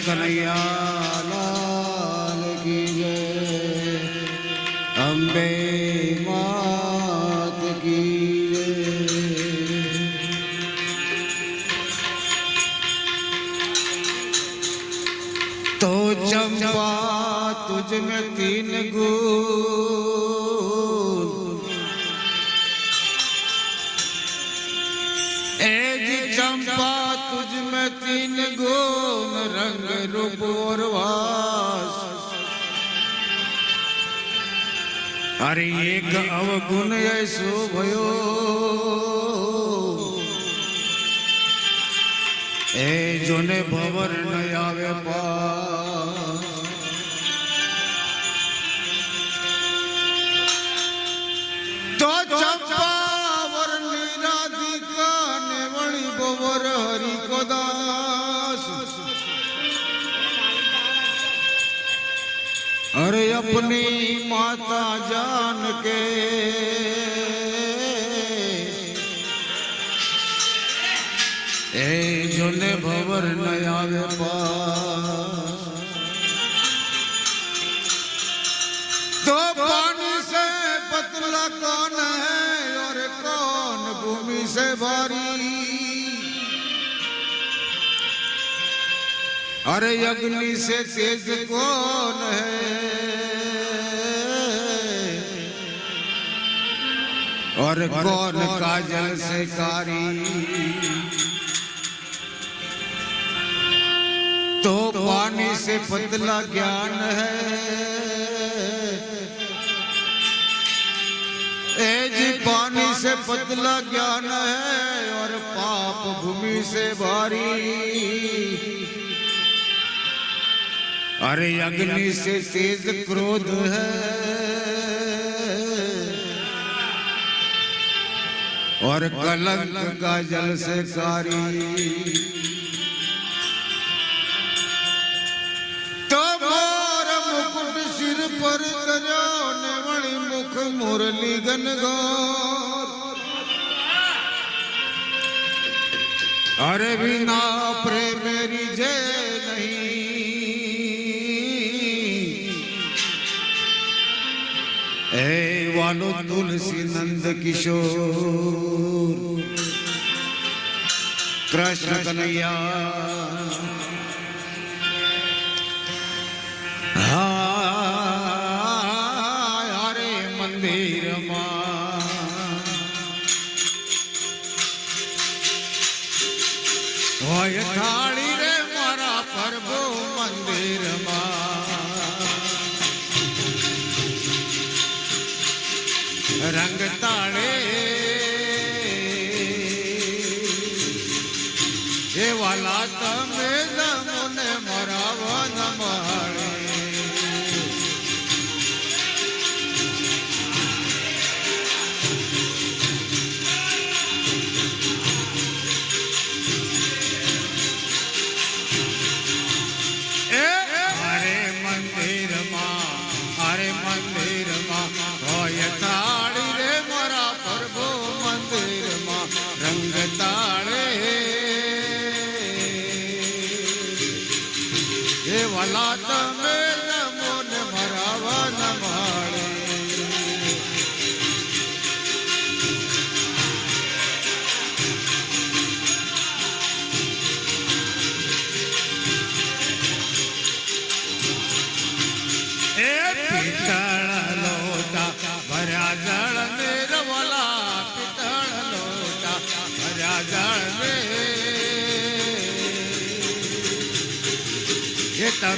कन्हैया, लाल की जय। अम्बे मात की तो चंपा, तुझ में तीन गुण। ए चंपा, तुझ में तीन गुण रंग रूप वास। अरे एक अवगुण ऐसो भयो ए जोने भवर नया व्यापार अरे अपनी माता जान के। ए, जुने भवर नया तो पानी से पतला कौन है और कौन भूमि से भारी? अरे अग्नि से तेज कौन है? और कौन काजल से कारी तो पानी से पतला ज्ञान है। ए जी पानी से पतला ज्ञान है। और पाप भूमि से भारी। अरे अग्नि से तेज क्रोध है। और कलंक का जल से कारी। तो मोर मुकुट सिर पर करो नवणि मुख मुरली गन गो अरे बिना प्रेम मेरी जय नहीं। वालो तुलसी नंद किशोर कृष्ण कन्हैया। हरे मंदिर माड़ी रे मारा प्रभु मंदिर मा। रंग ताड़े રંગ તાળે એ વલા તમે નમો ને મરાવા ન માળે એ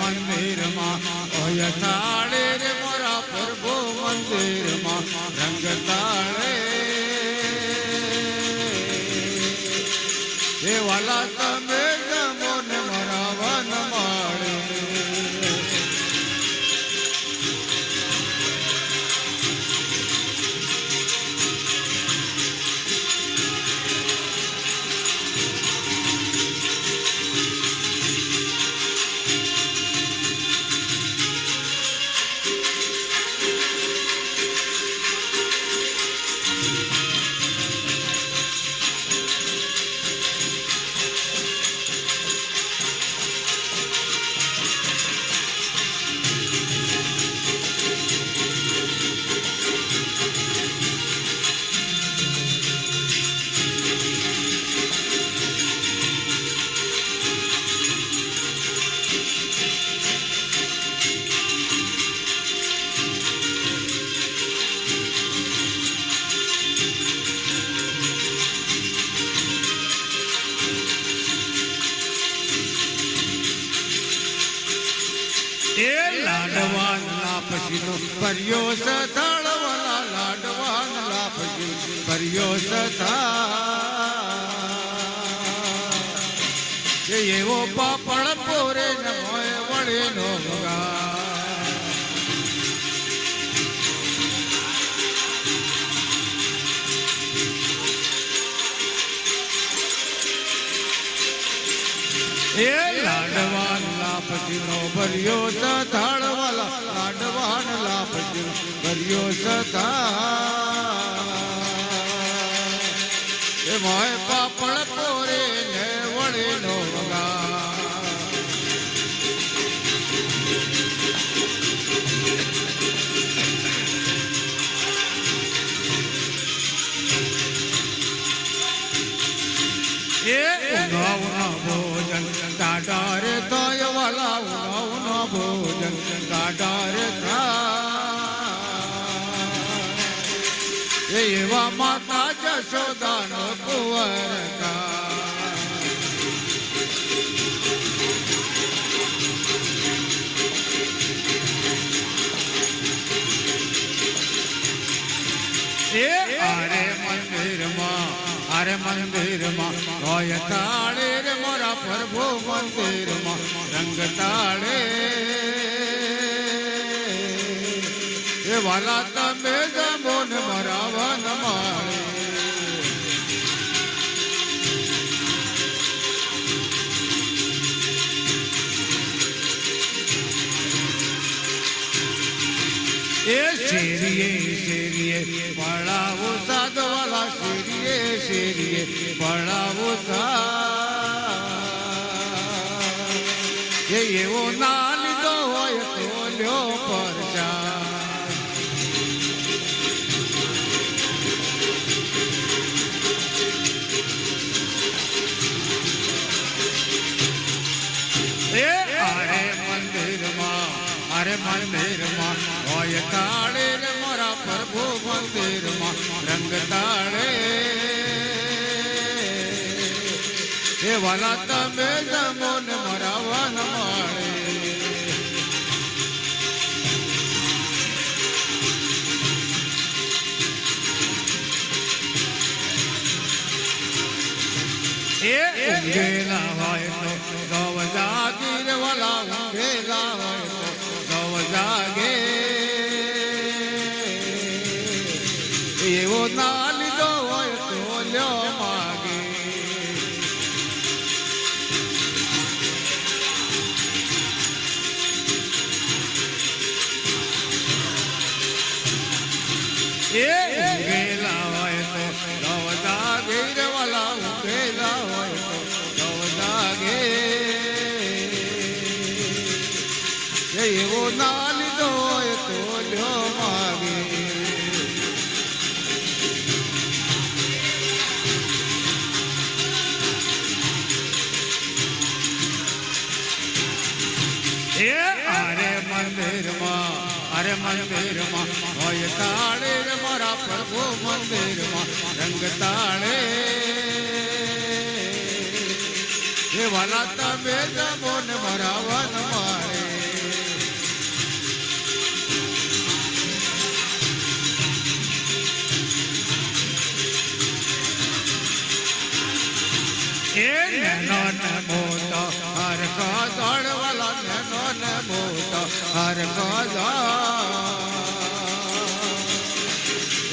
મંદિરમાં ઓય તાળે રે મોરા પ્રભુ મંદિરમાં રંગતાળ એ લાડવા લાપસીનો કર્યો સથાળ વાલા લાડવાન લાપસી કર્યો સથાળ એ એવો પાપડ પોરે નમોય મોય વળે નો ભગા લાપસીનો ભર્યો સથાળવાલા લાડવાન લાપટીનો ભર્યો સથા એ મોય પાપડ એવા માતા જશોદાનો કુંવર કા એ અરે મંદિરમાં અરે મંદિરમાં હોય તાળે રે મોરા પ્રભુ મંદિરમાં, રંગ તાળે. વાલા તમે જમો ને મારા. વન માળે એ શેરીએ શેરીએ, પડાવો સાધવાલા શેરીએ શેરીએ, પડાવો સાધ मंदिर माय ओय ताड़े रे मोरा प्रभु मंदिर मा रंग ताड़े हे वाला तमे जमोन मोरा वन माड़े ए उंगेला वाय तो गवजा गिर वाला उंगेला वाय ಕಾಗೆ મંદિરમાં હોય તાળે મારા પ્રભુ મંદિરમાં રંગ તાળે એવાલા તમે જમો ને મારા વન મારે હર કો હર કો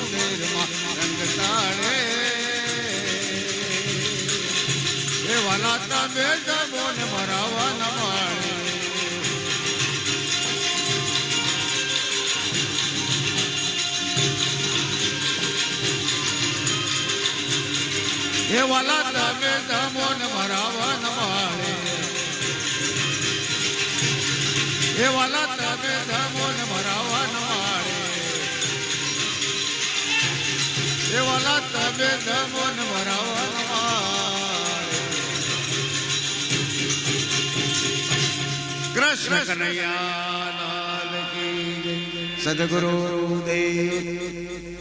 મંદિરમાં રંગ તાળે એ વાલા તમે જમો ને મારા વન માળે એ વાલા તમે જમો ને મારા વન માળે એ તમે ધમો વાલા તમે ધમો ને ભરાવા ન માડે કૃષ્ણ કનૈયા. સદગુરુ દેવ